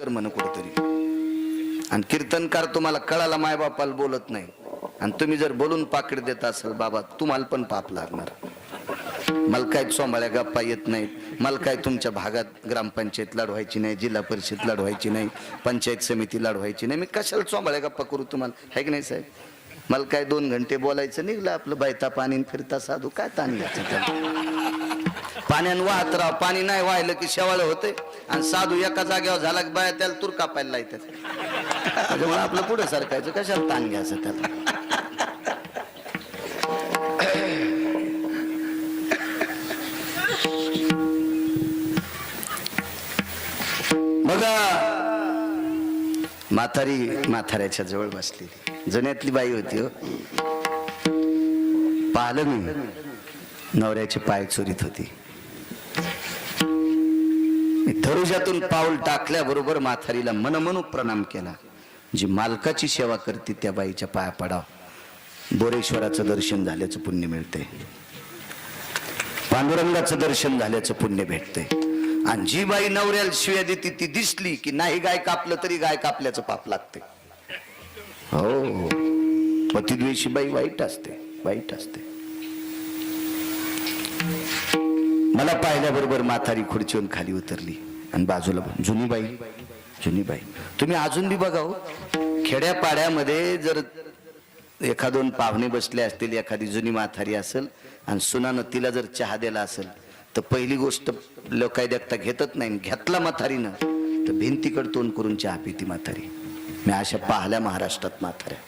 कर म्हण कुठतरी. आणि कीर्तनकार तुम्हाला कळाला मायबापाला बोलत नाही. आणि तुम्ही जर बोलून पाकिट देत असाल बाबा तुम्हाला पण पाप लागणार. मला काय सोमाळ्या गप्पा येत नाहीत. मला काय तुमच्या भागात ग्रामपंचायत लढवायची नाही जिल्हा परिषद लढवायची नाही पंचायत समिती लढवायची नाही. मी कशाला चोंबाळ्या गप्पा करू तुम्हाला? आहे की नाही साहेब? मला काय दोन घंटे बोलायचं निघलं आपलं बायता पाणी फिरता साधू. काय ताण घ्यायचं पाण्यानं वाहत राहा. पाणी नाही व्हायलं की शेवाळ होते आणि साधू एका जागेवर झाला की बाया त्याला तूर कापायला लायतात. त्याच्यामुळे आपलं पुढे सरकायचं. कशाला ताण घ्यायचं त्याला? बघा म्हातारी म्हाताऱ्याच्या जवळ बसलेली जुन्यातली बाई होती हो. पाहिलं मी. नवऱ्याचे पाय चोरीत होती. धरुजातून पाऊल टाकल्याबरोबर माथारीला मनमनू प्रणाम केला. जी मालकाची सेवा करते त्या बाईच्या पाया पडाव. बोरेश्वराचं दर्शन झाल्याचं पुण्य मिळते पांडुरंगाचं दर्शन झाल्याचं पुण्य भेटते आणि जी बाई नवऱ्याला शिव्या देते ती दिसली की नाही गाय कापलं तरी गाय कापल्याचं पाप लागते हो, हो. पतिद्वेषी बाई वाईट असते वाईट असते. मला पाहिल्याबरोबर म्हातारी खुर्चीवरून खाली उतरली आणि बाजूला जुनीबाई जुनीबाई तुम्ही अजून बी बघा हो. खेड्यापाड्यामध्ये जर एखादोन पाहुणे बसले असतील एखादी जुनी म्हातारी असेल आणि सुनानं तिला जर चहा दिला असेल तर पहिली गोष्ट लोक देखता घेतच नाही. घेतला म्हातारीनं तर भिंतीकड तोंड करून चहा पिती म्हातारी. मी अशा पाहल्या महाराष्ट्रात म्हाताऱ्या.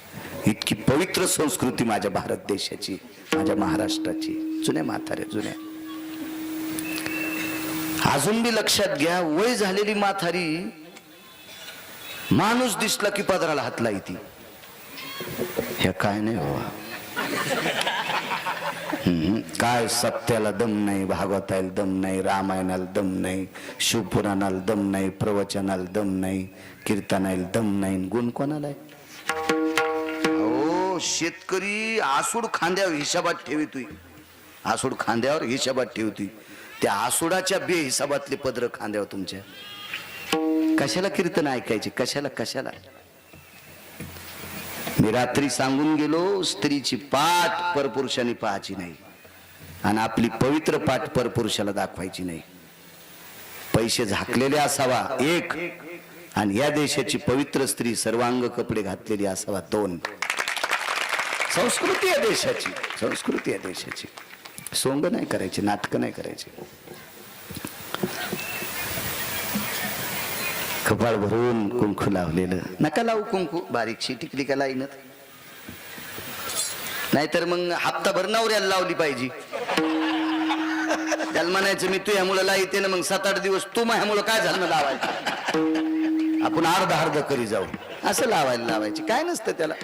इतकी पवित्र संस्कृती माझ्या भारत देशाची माझ्या महाराष्ट्राची. जुन्या म्हाताऱ्या जुन्या. अजून बी लक्षात घ्या वय झालेली माथारी माणूस दिसला की पदराला हात लायती हे काय नाही बाबा. काय सत्याला दम नाही भागवताला दम नाही रामायणाला दम नाही शिवपुराणाला दम नाही प्रवचनाला दम नाही कीर्तनाला दम नाही गुण कोणाला आहे? हो शेतकरी आसूड खांद्यावर हिशाबात ठेवी तुई. आसूड खांद्यावर हिशोबात ठेवतोय त्या आसुडाच्या बेहिसाबातले पदर खांद्यावर तुमच्या कशाला कीर्तन ऐकायचे? कशाला कशाला? मी रात्री सांगून गेलो स्त्रीची पाठ परपुरुषाने पाहायची नाही. आणि आपली पवित्र पाठ परपुरुषाला दाखवायची नाही. पैसे झाकलेले असावा एक. आणि या देशाची पवित्र स्त्री सर्वांग कपडे घातलेली असावा दोन. संस्कृती या देशाची संस्कृती या देशाची. सोंग नाही करायची नाटकं नाही करायची. कपाळ भरून कुंकू लावलेलं. नका लावू कुंकू बारीकशी टिकली का लाईनत. नाहीतर मग हप्ताभर नवऱ्याला लावली पाहिजे. त्याला म्हणायचं मी तू ह्यामुळं येते ना मग सात आठ दिवस तू मुलं काय झालं लावायचं? आपण अर्ध अर्ध करी जाऊ. असं लावायला लावायची. काय नसतं त्याला.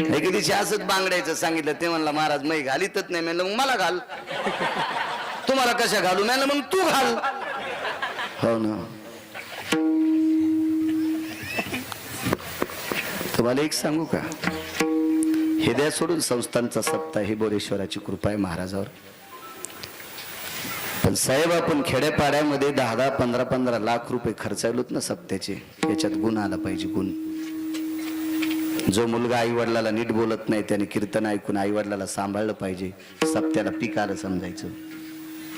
एके दिवशी असंच बांगड्याचं सांगितलं ते म्हणला महाराज मै घालीतच नाही. म्हणलं मग मला घाल. तुम्हाला कशा घालू? म्हणलं मग तू घाल. हो ना. तुम्हाला एक सांगू का? हे सोडून संस्थांचा सत्ता ही बोरेश्वराची कृपा आहे महाराजावर. पण साहेब आपण खेड्यापाड्यामध्ये दहा दहा पंधरा पंधरा लाख रुपये खर्चायलोत ना सप्त्याचे याच्यात गुण आला पाहिजे गुण. जो मुलगा आईवडिलाला नीट बोलत नाही त्याने कीर्तन ऐकून आईवडिलाला सांभाळलं पाहिजे. सप्त्याला पीक आलं समजायचं.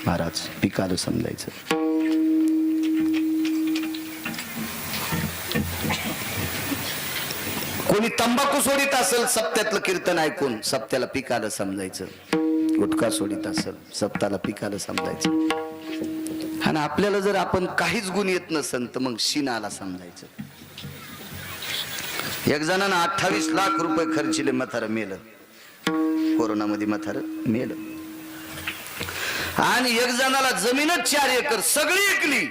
महाराज पीक आलं समजायचं. कोणी तंबाखू सोडित असेल सप्त्यातलं कीर्तन ऐकून सप्त्याला पिकाला समजायचं. गुटखा सोडित असेल सप्ताला पिकाला समजायचं. आणि आपल्याला जर आपण काहीच गुण येत नसेल तर मग शिनाला समजायचं. एक जणांना अठ्ठावीस लाख रुपये खर्चिले मथार मेलं. कोरोनामध्ये मथार मेलं. आणि एक जणाला जमीनच चार एकर सगळी ऐकली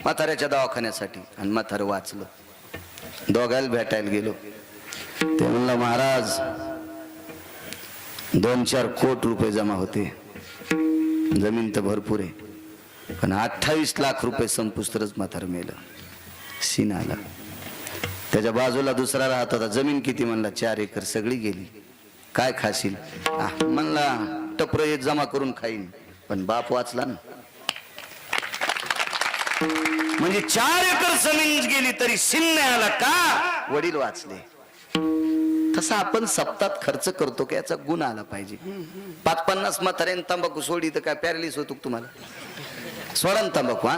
म्हाताऱ्याच्या दवाखान्यासाठी आणि म्हातार वाचलं. दोघायला भेटायला गेलो. ते म्हणलं महाराज दोन चार कोट रुपये जमा होते. जमीन तर भरपूर आहे. पण अठ्ठावीस लाख रुपये संपुस्तरच म्हातार मेलं. सीन आला. त्याच्या बाजूला दुसरा राहत होता. जमीन किती म्हणला? चार एकर सगळी गेली. काय खाशील? म्हणला टपर एक जमा करून खाईन. पण बाप वाचला ना. म्हणजे चार एकर जमीन गेली तरी सिन्ने आला का? वडील वाचले. तसा आपण सप्तात खर्च करतो की याचा गुण आला पाहिजे. पाच पन्नास म्हाताऱ्याने तंबाखू सोडी तर काय पॅरलिस होतो तुम्हाला? सोडा ना तंबाखू हा.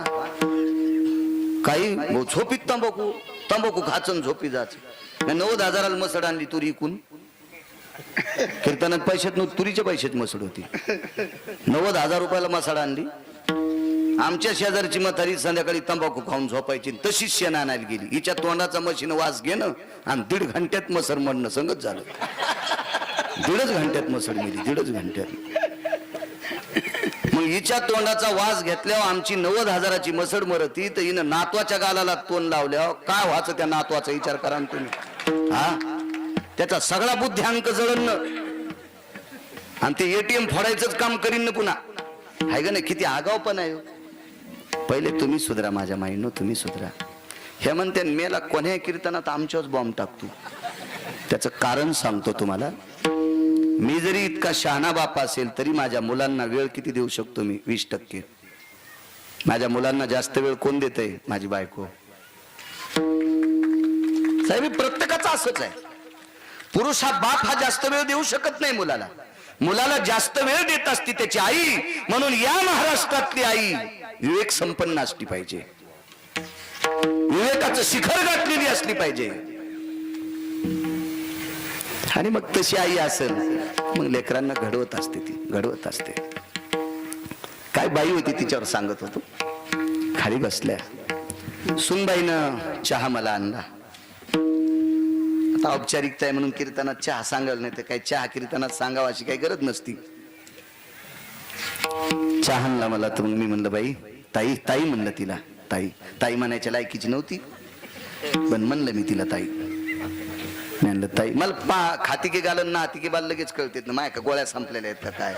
काही झोपीत तंबाखू. तंबाखू खाचून झोपी जायचं. नव्वद हजाराला मसड आणली तुरी इकून. कीर्तनात पैशात न तुरीच्या पैशात मसड होती. नव्वद हजार रुपयाला मसाड आणली. आमच्या शेजारची म्हातारी संध्याकाळी तंबाखू खाऊन झोपायची. तशीच शेण आणायला गेली. हिच्या तोंडाचा मशीन वास घेणं आणि दीड घंट्यात मसर म्हणणं संगत झालं. दीडच घंट्यात मसड मिली दीडच घंट्यात. मग हिच्या तोंडाचा वास घेतल्यावर आमची नव्वद हजाराची मसड मरती तर हिनं नातवाच्या गालाला तोंड लावल्यावर काय व्हायचं त्या नातवाचा विचार करा तुम्ही. हा? त्याचा सगळा बुद्ध्यांक जळण आणि ते एटीएम फोडायचंच काम करीन ना पुन्हा आहे का नाही किती आगाव पण आहे हो. पहिले तुम्ही सुधरा माझ्या माईनो तुम्ही सुधरा. हे म्हणते मेला कोण्या कीर्तनात आमच्याच बॉम्ब टाकतो? त्याचं कारण सांगतो तुम्हाला. मी जरी इतका शहाणा बाप असेल तरी माझ्या मुलांना वेळ किती देऊ शकतो मी? वीस टक्के. माझ्या मुलांना जास्त वेळ कोण देत आहे माझी बायको. साहेब प्रत्येकाचा प्रत्येकाचं असंच आहे. पुरुष हा बाप हा जास्त वेळ देऊ शकत नाही मुलाला. मुलाला जास्त वेळ देत असती त्याची आई म्हणून या महाराष्ट्रातली आई विवेक संपन्न असली पाहिजे. विवेकाचं शिखर गाठलेली असली पाहिजे. आणि मग तशी आई असेल मग लेकरांना घडवत असते ती घडवत असते. काय बाई होती तिच्यावर सांगत होतो? खाली बसल्या. सुनबाईनं चहा मला आणला. आता औपचारिकता आहे म्हणून कीर्तनात चहा सांगाल नाही तर काही चहा कीर्तनात सांगावं अशी काही गरज नसती. चहा आणला मला तर मग मी म्हणलं बाई ताई ताई म्हणलं तिला ताई. ताई म्हणायच्या लायकीची नव्हती. पण म्हणलं मी तिला ताई म्हणलं ताई. मला पा खातिके घालन ना हाती की बाल लगेच कळतेत ना माय का गोळ्या संपलेल्या आहेत का काय?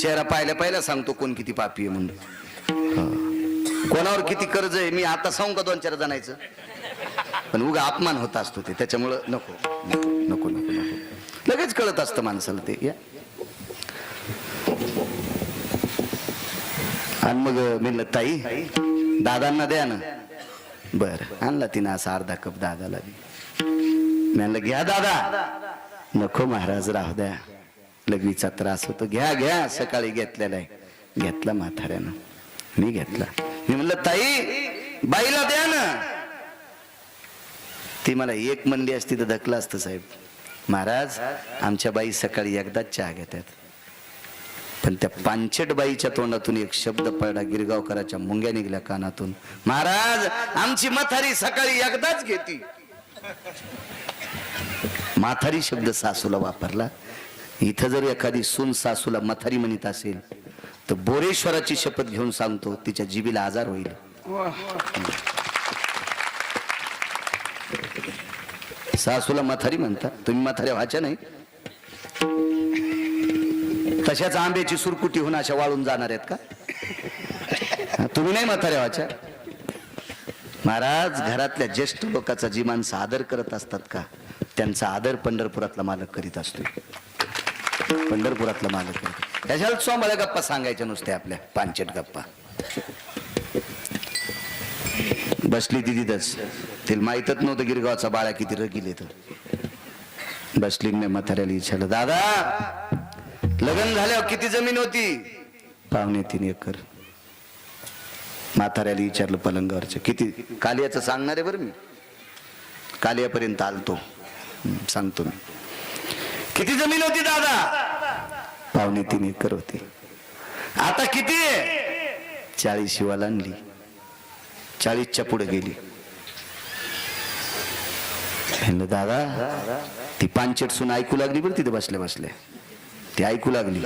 चेहरा पाहिल्या पाहिला सांगतो कोण किती पापी आहे म्हणून. कोणावर किती कर्ज आहे मी आता सांगू का दोन चार जणायचं पण उगा अपमान होत असतो ते त्याच्यामुळं नको नको नको नको नको. लगेच कळत असतं माणसाला ते या. आणि मग म्हणलं ताई. दादांना द्या ना. बर आणला तिनं असा अर्धा कप दादाला बी. म्हणलं घ्या दादा. नको महाराज राहू द्या. लघवीचा त्रास होतो. घ्या घ्या सकाळी घेतलेला आहे. घेतला म्हाताऱ्यानं. मी घेतला. मी म्हणलं ताई बाईला द्या ना. ती मला एक म्हणली असती तर धकलं असतं साहेब. महाराज आमच्या बाई सकाळी एकदाच चहा घेतात. पण त्या पांचट बाईच्या तोंडातून एक शब्द पडला गिरगावकराच्या मुंग्या निघल्या कानातून. महाराज आमची मथारी सकाळी एकदाच घेती. माथारी शब्द सासूला वापरला. इथं जर एखादी सून सासूला मथारी म्हणत असेल तर बोरेश्वराची शपथ घेऊन सांगतो तिच्या जीबीला आजार होईल. सासूला मथारी म्हणता तुम्ही माथाऱ्या व्हायच्या नाही. तशाच आंब्याची सुरकुटी होऊन अशा वाळून जाणार आहेत का? तुम्ही नाही म्हाताऱ्या व्हायच्या. महाराज घरातल्या ज्येष्ठ लोकांचा जी माणसं आदर करत असतात का? त्यांचा आदर पंढरपुरातला मालक करीत असतो. पंढरपुरातला मालक करीत त्याच्याला सोंबळ्या गप्पा सांगायच्या नुसत्या आपल्या पांचट गप्पा. बसली ती तिथंच. तिला माहीतच नव्हतं गिरगावचा बाळा किती रगिले तर बसली मी म्हाताऱ्याला विचारलं दादा लग्न झाल्यावर किती जमीन होती? पावणे तीन एकर. म्हाताऱ्याला विचारलं पलंगावरचं. किती? कालियाचं सांगणार आहे बरं मी. कालियापर्यंत आलतो. सांगतो मी. किती जमीन होती दादा? पावणे तीन एकर होती. आता किती? चाळीस शिवाला आणली. चाळीसच्या पुढे गेली. म्हणलं दादा ती पांचट सून ऐकू लागली बरं तिथे बसल्या बसल्या. ती ऐकू लागली.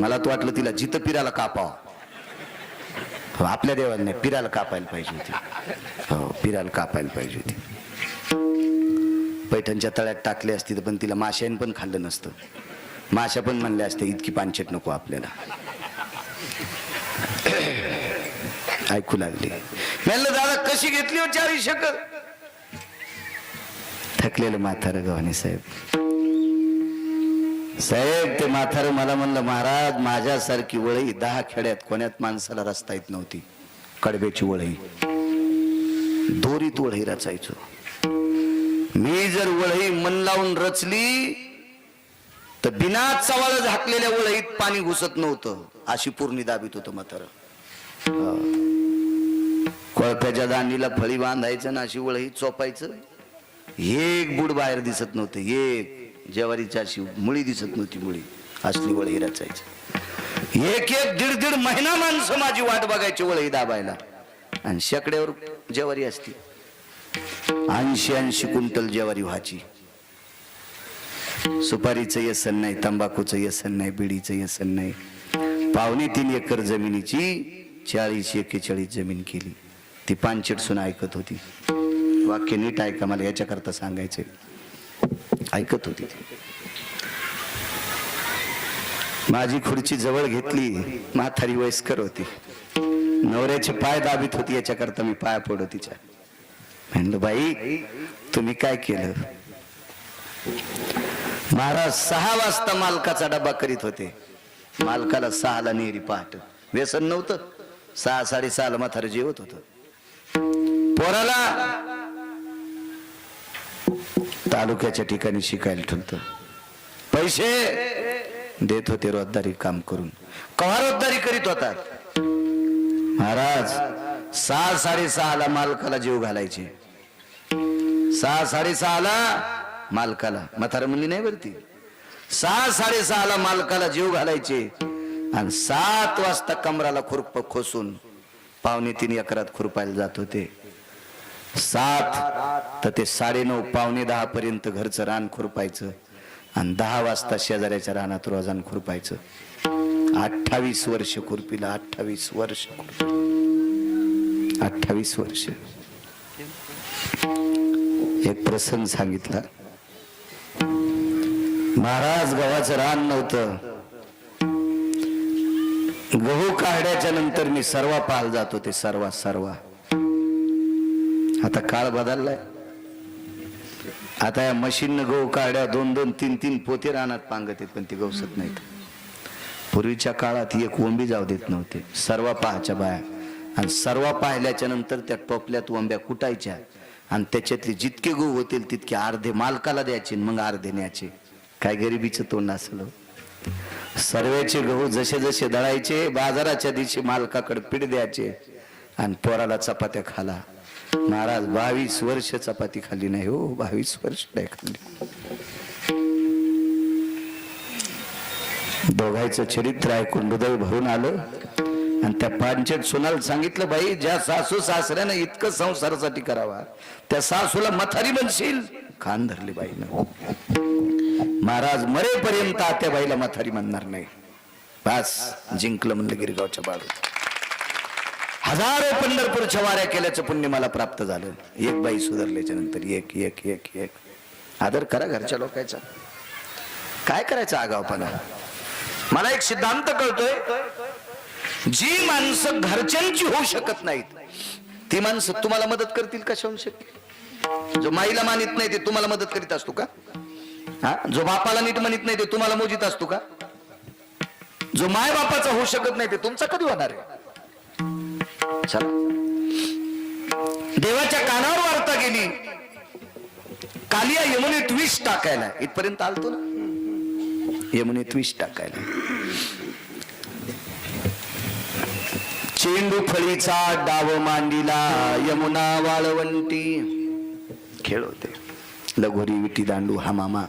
मला तर वाटलं तिला जिथं पिराला कापाव. हो, आपल्या देवाने पिराला कापायला पाहिजे होती. हो पिराला कापायला पाहिजे होती. पैठणच्या तळ्यात टाकले असते तर पण तिला माश्यान पण खाल्लं नसतं. माशा पण म्हणल्या असते इतकी पानछेट नको आपल्याला. ऐकू लागली. म्हणलं दादा कशी घेतली हो चारी शकर थकलेलं म्हातारं गव्हाणे साहेब. साहेब ते म्हातारं मला म्हणलं महाराज माझ्यासारखी वळई दहा खेड्यात कोण्यात माणसाला रस्ता येत नव्हती. कडब्याची वळई. दोरीत वळही रचायचो. मी जर वळही मन लावून रचली तर बिना चवाळ झाकलेल्या वळहीत पाणी घुसत नव्हतं अशी पूर्णी दाबीत होतं मात्र कोळप्याच्या दांडीला फळी बांधायचं ना अशी वळही चोपायचं एक बुड बाहेर दिसत नव्हतं एक जेवारीची अशी मुळी दिसत नव्हती मुळी असली वळही रचायची. एक एक दीड दीड महिना माणसं माझी वाट बघायची वळही दाबायला. आणि शेकड्यावर जेवारी असती. ऐंशी ऐंशी कुंटल ज्वारी व्हायची. सुपारीचं व्यसन नाही तंबाखूचं व्यसन नाही बिडीचं व्यसन नाही. पावणे तीन एकर जमिनीची चाळीस एक्केचाळीस जमीन केली. ती पानचेटसून ऐकत होती. वाक्य नीट ऐका मला याच्याकरता सांगायचंय. ऐकत होती माझी खुर्ची जवळ घेतली म्हातारी वयस्कर होती. नवऱ्याचे पाय दाबीत होती याच्याकरता मी पाया पडो तिच्या. म्हणलं बाई तुम्ही काय केलं? महाराज सहा वाजता मालकाचा डबा करीत होते. मालकाला सहाला नेहरी पहाट. व्यसन नव्हतं. सहा साडेसहाला माथार जेवत होत. पोराला तालुक्याच्या ठिकाणी शिकायला ठेवत. पैसे देत होते रोजदारी काम करून. कव्हा रोजदारी करीत होतात? महाराज सहा साडेसहाला मालकाला जीव घालायचे. सहा साडेसहाला मालकाला. म्हातारा म्हणली नाही वरती. सहा साडेसहाला मालकाला जीव घालायचे. आणि सात वाजता कमराला खुरप खोसून पावणे तीन एकरात खुरपायला जात होते. सात तर ते साडेनऊ पावणे दहा पर्यंत घरचं रान खुरपायचं. आणि दहा वाजता शेजाऱ्याच्या रानात रोजान खुरपायचं. अठ्ठावीस वर्ष खुरपीला अठ्ठावीस वर्ष अठ्ठावीस वर्ष. एक प्रसंग सांगितला. महाराज गव्हाचं रान नव्हतं. गहू काढण्याच्या नंतर मी सर्वा पाहायला जात होते सर्वा सर्वा. आता काळ बदललाय. आता या मशीन गहू काढ्या दोन दोन तीन तीन पोते रानात पांगत आहेत पण ते गवसत नाहीत. पूर्वीच्या काळात एक ओंबी जाऊ देत नव्हते. सर्व पाहाच्या बाया. आणि सर्व पाहिल्याच्या नंतर त्या टोपल्यात ओंब्या कुटायच्या. आणि त्याच्यातले जितके गहू होतील तितके अर्धे मालकाला द्यायचे मग अर्धे न्यायचे. काय गरिबीचं तोंड असलं हो. सर्वेचे गहू जसे जसे दळायचे बाजाराच्या दिवशी मालकाकडे पीठ द्यायचे आणि पोराला चपात्या खाला. महाराज बावीस वर्ष चपाती खाली नाही हो बावीस वर्ष नाही खाल्ली. दोघायचं चरित्र ऐकून हृदय भरून आलं. आणि त्या पांचेत सुनाला सांगितलं बाई ज्या सासू सासऱ्यानं इतकं संसारासाठी करावा त्या सासूला मथारी बनशील. खान धरली बाईनं. महाराज मरेपर्यंत त्या बाईला मथारी म्हणणार नाही. बस जिंकलं म्हणलं गिरगावच्या बाजूला हजारो पंढरपूरच्या वाऱ्या केल्याचं पुण्य मला प्राप्त झालं. एक बाई सुधारल्याच्या नंतर एक एक एक एक. आदर करा घरच्या लोकांचा. काय करायचं आगावपणा? मला एक सिद्धांत कळतोय. जी माणसं घरच्यांची होऊ शकत नाहीत ती माणसं तुम्हाला मदत करतील कशा होऊ शक्य जो माईला मानित नाही ते तुम्हाला मदत करीत असतो का? हा? जो बापाला नीट म्हणत नाही ते तुम्हाला मोजित असतो का? जो माय बापाचा होऊ शकत नाही ते तुमचा कधी होणार आहे? चला. देवाच्या कानावर वार्ता गेली कालिया यमुनेत विष टाकायला. इथपर्यंत आलतो ना? यमुनेत विष टाकायला. चेंडू फळीचा डाव मांडीला यमुना वाळवंटी. खेळ होते. लगोरी विटी दांडू हा मामा.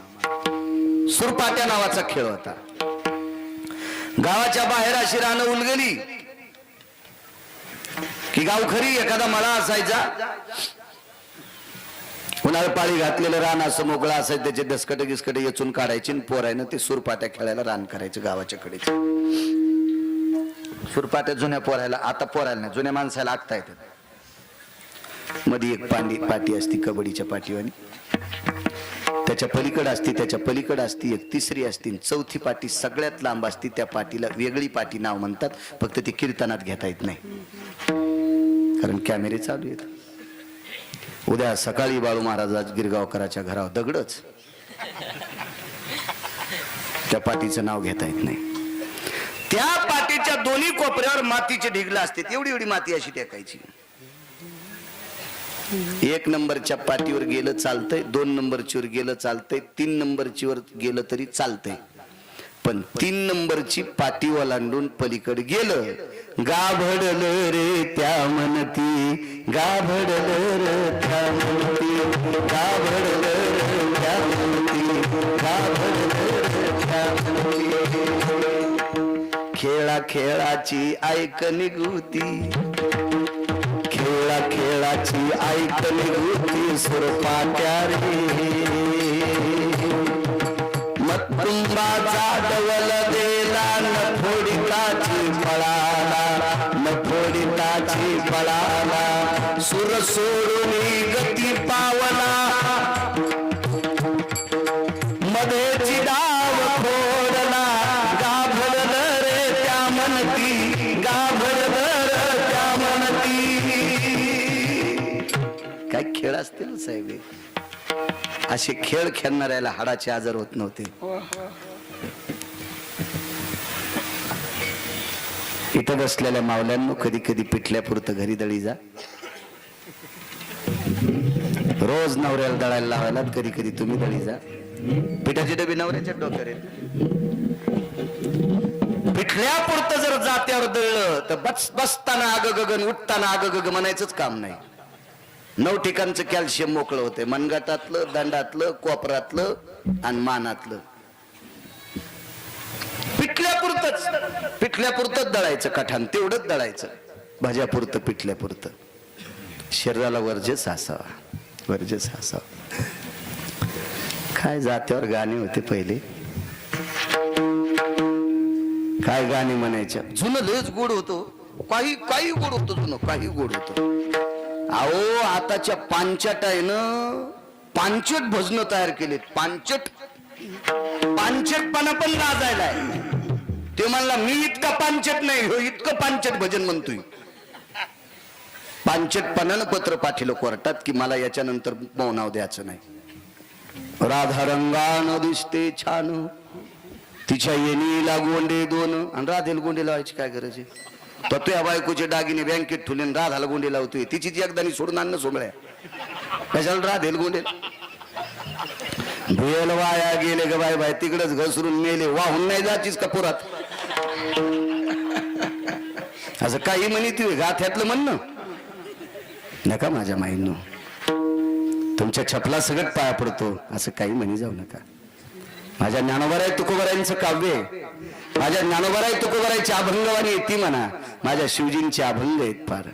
सुरपाट्या नावाचा खेळ होता. गावाच्या बाहेर अशी रानं उलगली. की गावखरी एखादा मळा असायचा. उन्हाळ पाळी घातलेलं रान असं मोकळं असायचं त्याचे दसकट गिसकट येचून काढायचे आणि पोरायनं ते सुरपाट्या खेळायला रान करायचं गावाच्या कडे सुरपाट्या जुन्या पोरायला आता पोरायला नाही जुन्या माणसाला आखता येतात. मध्ये एक पांडी पाटी असती कबड्डीच्या पाठीवानी त्याच्या पलीकडे असती त्याच्या पलीकडे असती एक तिसरी असती चौथी पाटी सगळ्यात लांब असती त्या पाटीला वेगळी पाटी नाव म्हणतात फक्त ती कीर्तनात घेता येत नाही. कारण कॅमेरे चालू आहेत. उद्या सकाळी बाळू महाराज गिरगावकराच्या घरावर दगडच. त्या पाटीचं नाव घेता येत नाही. त्या पाटीच्या दोन्ही कोपऱ्यावर मातीचे ढिगलं असते. एवढी एवढी माती अशी टेकायची. एक नंबरच्या पाटीवर गेलं चालतंय दोन नंबरचीवर गेलं चालतंय तीन नंबरचीवर गेलं तरी चालतंय. पण तीन नंबरची पाटी ओलांडून पलीकडे गेलं. गाभडल रे त्या म्हणती गाभडल रे त्या म्हणती गाभडल रे त्या म्हणती गाभडल खेळा खेळाची ऐक निघूती. खेळा खेळाची ऐक निघूती सुरपाट्या रे मतुंबाचा डवल देला नफोडिताची पळाला नफोडिताची पळाला सुर सोडून गती पावला. मध्ये काय खेळ साहेब. असे खेळ खेळणाऱ्याला हाडाचे आजार होत नव्हते. इथं बसलेल्या मावल्यांनो कधी कधी पिठल्या पुरतं घरी दळी जा. रोज नवऱ्याला दळायला लावायला कधी कधी तुम्ही दळी जा. पिठाची डबी नवऱ्याच्या डोक्यावर पिठल्यापुरतं पिठल्या जर जात्यावर दळलं तर बस बसताना आग गगन उठताना आग गग म्हणायचंच काम नाही. नऊ ठिकाणचं कॅल्शियम मोकळं होते मनगटातलं दंडातलं कोपरातलं आणि मानातलं. पिठल्यापुरतच. पिठल्यापुरतच दळायचं कठाण. तेवढंच दळायचं. भाज्यापुरतं पिठल्यापुरतं. शरीराला वर्जच असावा वर्जच असावा काय जात्यावर गाणे होते पहिले? काय गाणे म्हणायच्या? जुनं लयच गोड होतो. काही काही गोड होतो जुनं. काही गोड होतो. अहो आताच्या पांचट आहे ना पांचट भजन तयार केलेत पांचट पांचटपणा पण लाजायला ते म्हणला मी इतका पांचट नाही हो इतकं पांचट भजन म्हणतोय. पांचटपणानं पत्र पाठिलं कोर्टात की मला याच्यानंतर मौनाव द्यायचं नाही. राधा रंगान दिसते छान. तिच्या येणीला गोंडे दोन. आणि राधेल गोंडे लावायची काय गरज आहे? तो तुझ्या बायकोचे दागिने बँकेत ठुलेन आणि राधाला गोंडे लावतोय. तिची ती एकदानी सोडून आणणं सोमळ्या. कशाला राधेल गोंडे? भेल वाया गेले ग बाय बाय तिकडच घसरून मेले वाहून नाही जातीस का पुरात? असं काही म्हणी तू गाथ्यातलं म्हणणं? नका माझ्या माईंनो. तुमच्या छपला सगळं पाया पडतो. असं काही म्हणी जाऊ नका. माझ्या ज्ञानोबराय तुकोबरायांचं काव्य आहे. माझ्या ज्ञानोबराय तुकोबरायची अभंगवाणी आहे ती म्हणा. माझ्या शिवजींचे अभंग आहेत फार.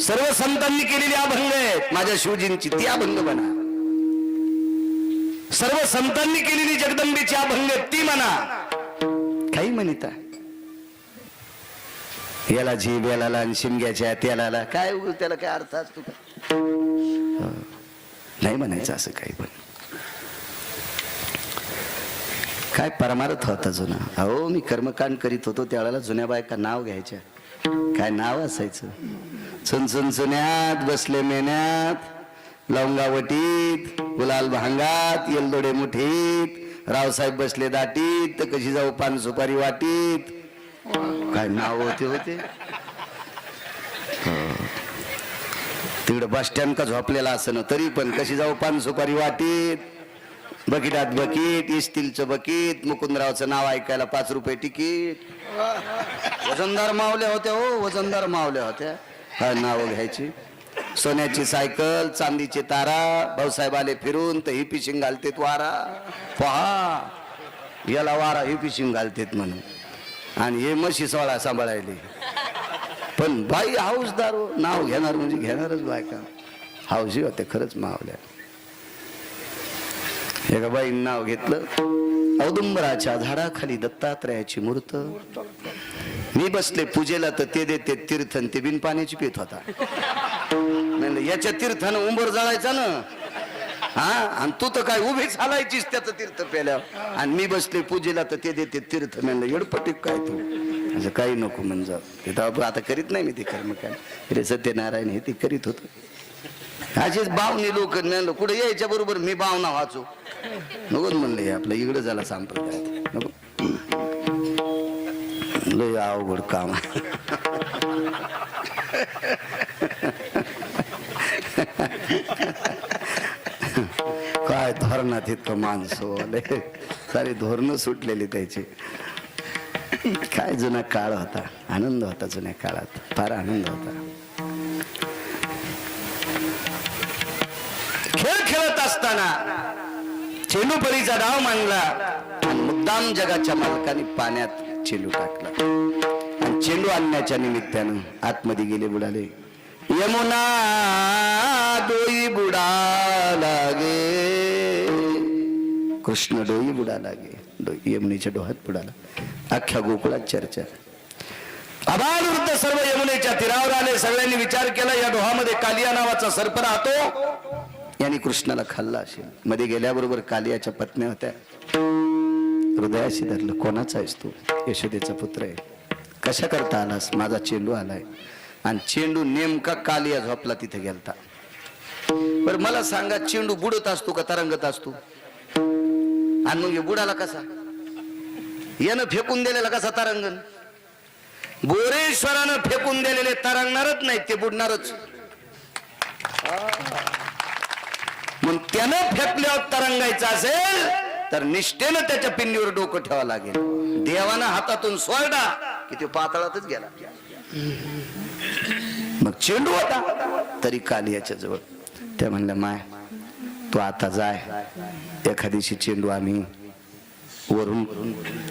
सर्व संतांनी केलेली अभंग आहेत. माझ्या शिवजींची ती अभंग म्हणा. सर्व संतांनी केलेली जगदंबेची अभंग आहेत ती म्हणा. काही म्हणता. याला जीभ याला आणि शिमग्याच्या त्याला काय त्याला काय अर्थ असतो? का नाही म्हणायचं असं काही पण. काय परमार्थ होता जुना? अहो मी कर्मकांड करीत होतो त्यावेळेला जुन्या बायका नाव घ्यायच्या. काय नाव असायचं? चुन चुन बसले मेन्यात लवंगावटीत गुलाल भांगात येलदोडे मुठीत रावसाहेब बसले दाटीत तर कशी जाऊ पान सुपारी वाटीत. काय नाव होते होते? तिकडे बस स्टँड का झोपलेला असं तरी पण कशी जाऊ पान सुपारी वाटीत. बकिटात बकीट इस्टीलचं बकीट मुकुंदरावचं नाव ऐकायला पाच रुपये तिकीट. वजनदार मावल्या होत्या हो वजनदार मावल्या होत्या काय नावं घ्यायची. सोन्याची सायकल चांदीचे तारा भाऊसाहेब आले फिरून तर ही पिशिंग घालतेत वारा. पहा याला वारा ही पिशिंग घालतेत म्हणून. आणि हे म्हशी सोळा सांभाळायली. पण बाई हाऊसदार हो, नाव घेणार म्हणजे घेणारच बायका. हाऊसी होते खरंच मावल्या. एका बाईन नाव घेतलं. औदुंबराच्या झाडाखाली दत्तात्रयाची मूर्त. मी बसले पूजेला तर ते देते तीर्थन ते बिन पाण्याची पित होता म्हणलं, याच्या तीर्थानं उंबर जळायचा ना. हा आणि तू तर काय उभी चालायचीस त्याचं तीर्थ पेल्यावर. आणि मी बसले पूजेला तर ते देते तीर्थ. म्हणलं एडपटीक काय तू? म्हणजे काही नको म्हणजे आता करीत नाही मी ते कर्म काय रे सत्यनारायण हे ते करीत होतं. असेच बावनी लोक कुठे यायच्या बरोबर मी बावना वाचू. नको म्हणलं आपलं इकडं झाला संप्रदाय नको. लय अवघड काम काय धोरणात इतकं माणसं आले. सारी धोरणं सुटलेली त्याची. काय जुना काळ होता. आनंद होता जुन्या काळात. फार आनंद होता. खेळ खेळत असताना चेलूपरीचा डाव मांडला मुद्दाम जगाच्या मालकाने पाण्यात चेलू टाकला. चेंडू आणण्याच्या निमित्तानं आतमध्ये गेले बुडाले. यमुना डोई बुडा लागे. कृष्ण डोई बुडा लागे. डोई यमुनेच्या डोहात बुडाला. अख्ख्या गोकुळात चर्चा. अबाल वृद्ध सर्व यमुनेच्या तीरावर आले. सगळ्यांनी विचार केला या डोहामध्ये कालिया नावाचा सर्प राहतो. यांनी कृष्णाला खाल्ला असेल. मध्ये गेल्याबरोबर कालियाच्या पत्न्या होत्या. हृदयाशी धरलं कोणाचा आहेस तू? यशोदेचा पुत्र आहे. कशा करता आलास? माझा चेंडू आलाय. आणि चेंडू नेमका कालिया झोपला तिथे गेलता. बर मला सांगा चेंडू बुडत असतो का तरंगत असतो? आणि मग बुडाला कसा? यानं फेकून दिलेला कसा तरंगण बोरेश्वरानं फेकून दिलेले तरंगणारच नाही ते बुडणारच. मग त्यानं फेकल्यावर तरंगायचं असेल तर निष्ठेनं त्याच्या पिंडीवर डोकं ठेवावं लागेल. देवानं हातातून सोडा की तो पातळातच गेला. मग चेंडू होता तरी कालियाच्या जवळ. त्या म्हणल्या माय तू आता जाय. एखादीशी चेंडू आम्ही वरून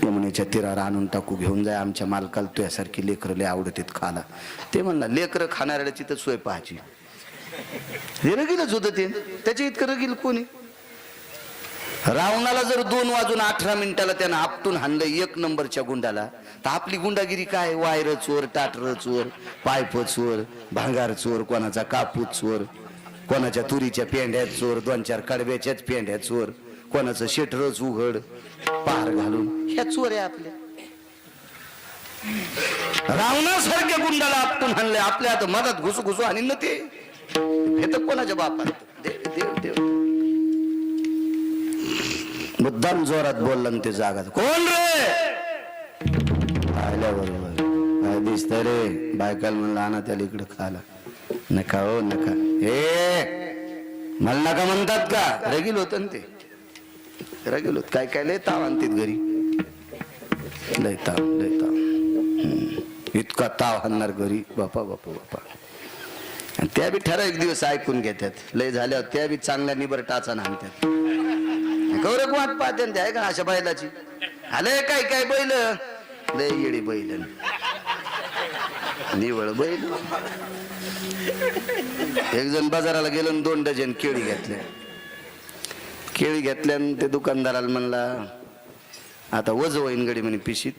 यमुनेच्या तीरावर आणून टाकू घेऊन जाय. आमच्या मालकाला तुझ्यासारखी लेकरं लय आवडतीत खाला ते म्हणला लेकरं खाणाऱ्याची तर सोय पाहायची. हे रगीलच होतं ते. त्याच्या इतकं रगील कोणी? रावणाला जर दोन वाजून अठरा मिनिटाला त्यानं आपटून हाणलं एक नंबरच्या गुंडाला तर आपली गुंडागिरी काय? वायर चोर टाटर चोर पायप चोर भांगार चोर कोणाचा कापूस चोर कोणाच्या तुरीच्या पेंढ्यात चोर दोन चार कडब्याच्याच पेंढ्यात चोर कोणाचं शेटरच उघड पार घालून. ह्या चोर आहे आपल्या. रावणासारख्या गुंडाला आपटून हाणले आपल्या आता मधात घुसू घुसू आणि न ते. भेट कोणाच्या बापात? देव देव देव. मुद्दाम जोरात बोलला ते जागा कोण रे? बरोबर. काय दिसत रे? बायकाल म्हणलं आणा त्याला इकडे खायला. नका हो नका. हे मला नका म्हणतात का? रगील होत ते. रगील होत. काय काय? लय ताव आणतात घरी. लय ताव लय ताव. इतका ताव आणणार घरी. बापा बापा बापा. आणि त्या बी ठराविक दिवस ऐकून घेतात. लय झाल्यावर त्या बी चांगल्या निबर टाचा आणतात. गौरव वाट पाहते ते आहे का अशा बैलाची? आलंय काय काय बैल? लय येडी बैल. निवळ बैल. एक जण बाजाराला गेलो आणि दोन डझन केळी घेतल्या. केळी घेतल्यान ते दुकानदाराला म्हणला आता वज होईन गडी म्हणे पिशीत.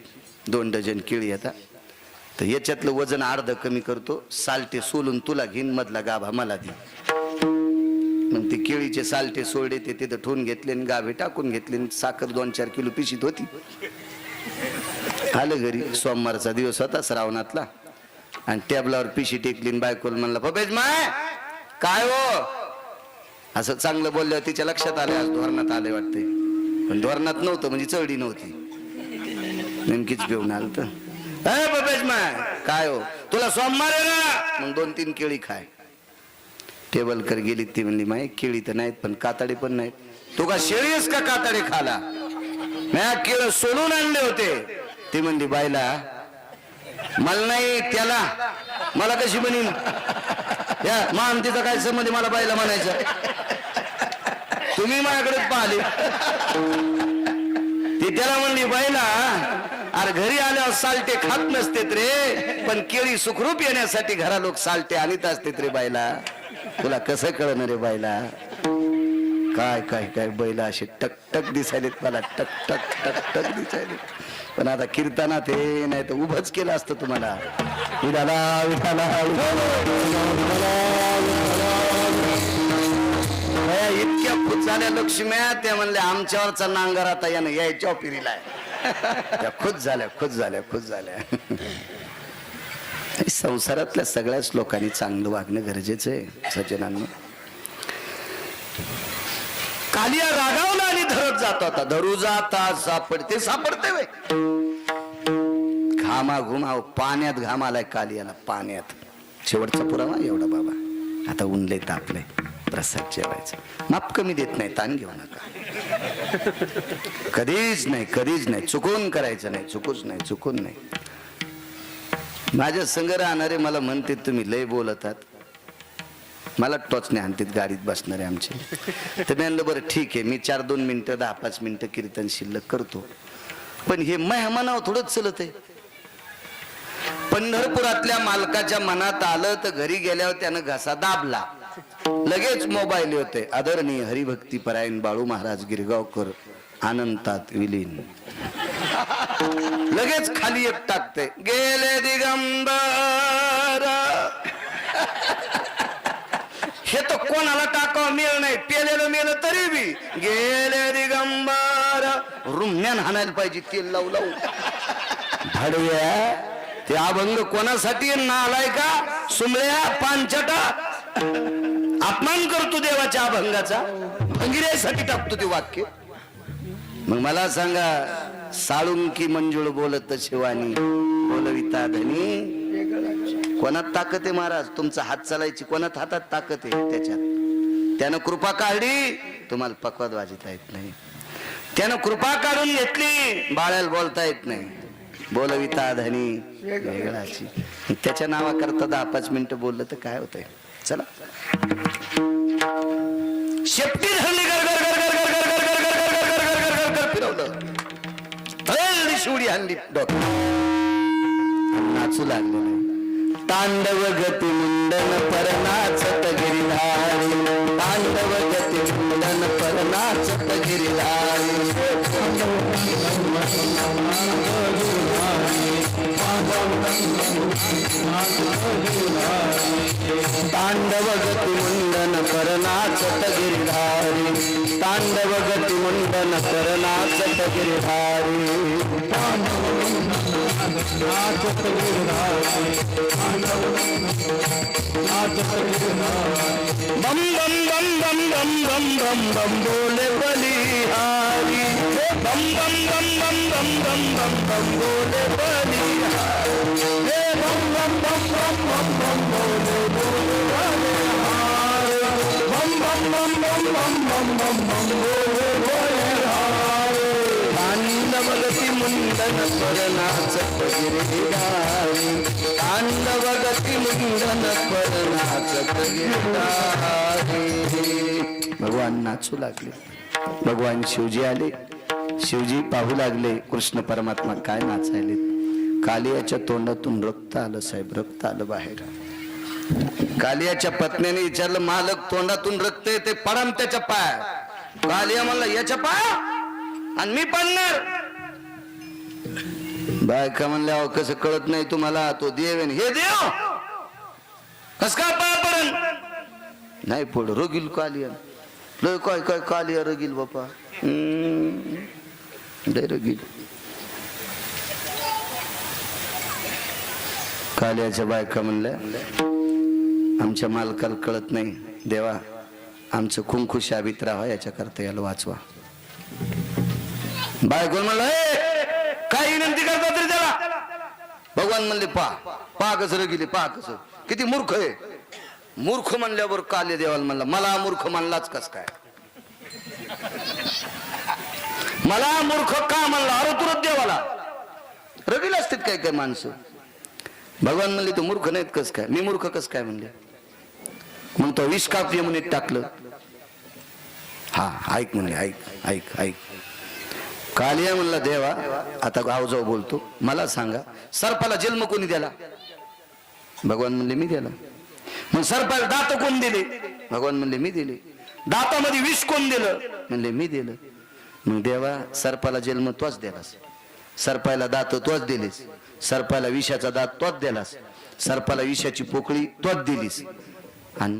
दोन डझन केळी आता तर याच्यातलं वजन अर्ध कमी करतो सालटे सोलून तुला घेईन मधला गाभा मला दे. मग ते केळीचे सालटे सोडे ते तिथं ठेवून घेतले आणि गाभे टाकून घेतले आणि साखर दोन चार किलो पिशीत होती. आलं घरी सोमवारचा दिवस होता श्रावणातला. आणि टेबलावर पिशी टेकली बायकोल म्हणला पपेज माय काय हो? असं चांगलं बोलल्यावर तिच्या लक्षात आलं आज धोरणात आले वाटते पण धोरणात नव्हतं म्हणजे चढी नव्हती. नेमकीच घेऊन आलं तर काय हो? तुला सोमवार आहे ना? मग दोन तीन केळी खाय. टेबल कर गेली ती म्हणली माय केळी तर नाहीत पण कातडे पण नाहीत. तू का शेळीस का कातडे खाला? म्या केळ सोडून आणले होते. ती म्हणली बायला मला नाही त्याला. मला कशी म्हणीन या मान तिचा काय संबंध मला बायला म्हणायचं. तुम्ही माझ्याकडे पाहिले. ती त्याला म्हणली बायला अरे घरी आल्यावर सालटे खात नसतेत रे. पण केळी सुखरूप येण्यासाठी घरा लोक सालटे आणीत असतेत रे बायला तुला कसं कळणार रे बायला काय काय काय बैल असे टक टक दिसायलेत मला. टक टक टक टक दिसायले पण आता कीर्तनात ते नाही तर उभंच केलं असतं तुम्हाला. विठाला विठाला इतक्या खुश झाल्या लक्ष्म्या त्या म्हणल्या आमच्यावरचा नांगर आता यानं यायच्या पिरीला आहे त्या खुश झाल्या खुश झाल्या खुश झाल्या. संसारातल्या सगळ्याच लोकांनी चांगलं वागणं गरजेचं आहे सज्जनांना. कालिया रागावला आणि धरत जात होता धरू जाता सापडते सापडते वे. घामा घुमा पाण्यात घाम आलाय कालियाला पाण्यात. शेवटचा पुरावा एवढा बाबा. आता उनले तापले प्रसाद जेवायचं. माप कमी देत नाही ताण घेऊ नका. कधीच नाही कधीच नाही. चुकून करायचं नाही चुकूच नाही चुकून नाही. माझ्या संग राहणारे मला म्हणते तुम्ही लय बोलतात मला टोचणे आणतात गाडीत बसणारे आमचे. तर मी म्हणलं बरं ठीक आहे. मी चार दोन मिनटं दहा पाच मिनटं कीर्तन शिल्लक करतो. पण हे मेहमानावर थोडंच चलत आहे. पंढरपुरातल्या मालकाच्या मनात आलं तर घरी गेल्यावर त्यानं घसा दाबला. लगेच मोबाईल होते आदरणीय हरिभक्ती परायण बाळू महाराज गिरगावकर आनंतात विलीन. लगेच खाली एक टाकते. गेले दिगंबर. हे तर कोणाला टाकावं मिळ नाही. पेलेलं मेलं तरी बी. गेले दिगंबर. रुमण्यान हाणायला पाहिजे तेल लावू लावू. भाडव्या ते अभंग कोणासाठी? नालाय का सुमळ्या पानचटा अपमान करतो देवाच्या अभंगाचा. भंगिऱ्यासाठी टाकतो ते वाक्य. मग मला सांगा साळुंकी मंजुळ बोलत शिवानी बोलविता धनी. कोणात ताकद आहे महाराज? तुमचा हात चालायची कोणात हातात ताकद आहे त्याच्यात? त्यानं कृपा काढली तुम्हाला पकवाद वाजता येत नाही. त्यानं कृपा काढून घेतली बाळाला बोलता येत नाही. बोलविता धनी वेगळाची. त्याच्या नावाकरता दहा पाच मिनिटं बोललं तर काय होतंय? चला शेपटी धरली फिरवलं शिवडी हल्ली नाचू लागले तांडव गती मुंडन पर परनाचत गिरिधारी तांडव गती मुंडन परनाचत गिरिधारी तांडव गती मुंडन करनाचत गिरधारी तांडव गती मुंडन परनाचत गिरधारी बम बम बम बम बम बम बम बम बोले बलिहारी बम बम बम बम बम बम बम बम बोले बलिहारी मुंडन मुंडन भगवान नाचू लागले. भगवान शिवजी आले. शिवजी पाहू लागले कृष्ण परमात्मा काय नाचायले कालियाच्या तोंडातून रक्त आलं साहेब रक्त आलं बाहेर. कालियाच्या पत्नीने विचारलं मालक तोंडातून रक्त येते पडम त्याच्या पाय. कालिया म्हणला याच्या पाय? आणि मी पडणार. बायका म्हणल्या "अहो, कसं कळत नाही तुम्हाला तो देव हे देव? कस काय पाय पडन? नाही पड रोगील कालिया. लय काय काय कालिया रगील बापा? लय रगील. कालियाच्या बायका म्हणल्या आमच्या मालकाला कळत नाही. देवा आमचं कुंकू शाबित राहा याच्या करता याला वाचवा. बायको म्हणलं काय विनंती करता तरी त्याला? भगवान म्हणले पा पा कसं गेली पा कसं? किती मूर्ख आहे. मूर्ख म्हणल्यावर काले देवाला म्हणला मला मूर्ख म्हणलाच कस काय? मला मूर्ख का म्हणला अरे तुरत देवाला. रगील असतात काय काय माणसं. भगवान म्हणले तू मूर्ख नाहीत कस काय? मी मूर्ख कस काय? म्हणले. मग तो विष काप यमुनीत टाकलं. हा ऐक म्हणले ऐक ऐक ऐक. कालिया म्हणला देवा आता गावजाव बोलतो. मला सांगा सर्पाला जन्म कोणी दिला? भगवान म्हणले मी दिला. मग सर्पाला दात कोण दिले? भगवान म्हणले मी दिले. दातामध्ये विष कोण दिलं? म्हणले मी दिलं. मग देवा सर्पाला जन्म तोच दिलास. सर्पाला दात तोच दिलीस. सर्पाला विषाचा दात तोच दिलास. सर्पाला विषाची पोकळी तोच दिलीस.